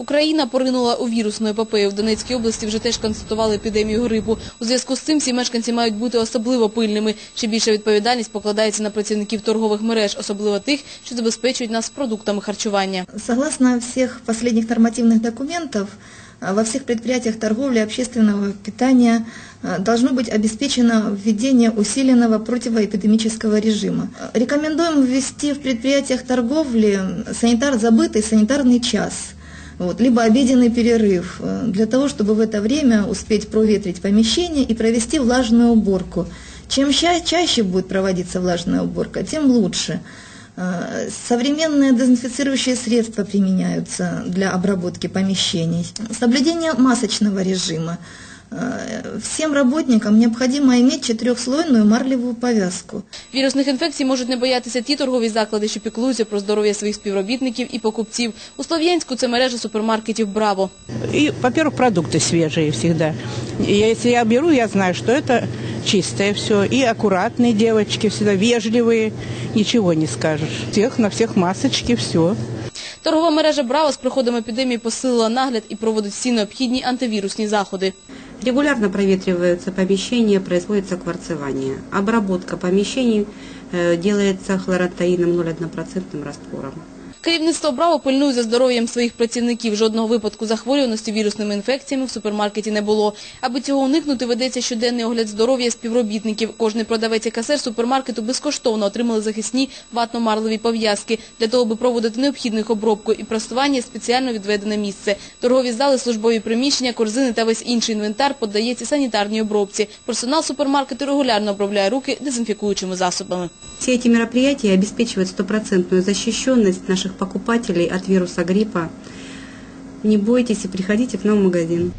Україна поринула у вірусну епопею. В Донецькій області вже теж констатували епідемію грипу. У зв'язку з цим всі мешканці мають бути особливо пильними. Ще більша відповідальність покладається на працівників торгових мереж, особливо тих, що забезпечують нас продуктами харчування. Согласно всех последних нормативных документов, а, во всех предприятиях торговли и общественного питания а, должно быть обеспечено введение усиленного противоэпидемического режима. А, Рекомендуем ввести в предприятиях торговли санитар забытый санитарный час. Вот, либо обеденный перерыв, э, для того, чтобы в это время успеть проветрить помещение и провести влажную уборку. Чем ча- чаще будет проводиться влажная уборка, тем лучше. Э, Современные дезинфицирующие средства применяются для обработки помещений. Соблюдение масочного режима. Э, Всем работникам необходимо иметь четырехслойную марлевую повязку. Вірусних інфекцій можуть не боятися ті торгові заклади, що піклуються про здоров'я своїх співробітників і покупців. У Слов'янську це мережа супермаркетів «Браво». И, во-первых, продукты свежие всегда. И если я беру, я знаю, что это чистое все. И аккуратные девочки всегда, вежливые, ничего не скажешь. Всех на всех масочки, все. Торгова мережа «Браво» з приходом епідемії посилила нагляд і проводить всі необхідні антивірусні заходи. Регулярно проветриваются помещения, производится кварцевание. Обработка помещений э, делается хлоротаином 0,1% раствором. Керівництво «Браво» пильнує за здоров'ям своїх працівників. Жодного випадку захворюваності вірусними інфекціями в супермаркеті не було. Аби цього уникнути, ведеться щоденний огляд здоров'я співробітників. Кожний продавець і касир супермаркету безкоштовно отримали захисні ватно-марлові пов'язки. Для того, аби проводити необхідну їх обробку і простування, спеціально відведене місце. Торгові зали, службові приміщення, корзини та весь інший інвентар поддається санітарній обробці. Персонал супермаркету регулярно обробляє руки дезінфікуючими засобами. Все эти мероприятия обеспечивают стопроцентную защищенность наших покупателей от вируса гриппа. Не бойтесь и приходите к нам в магазин.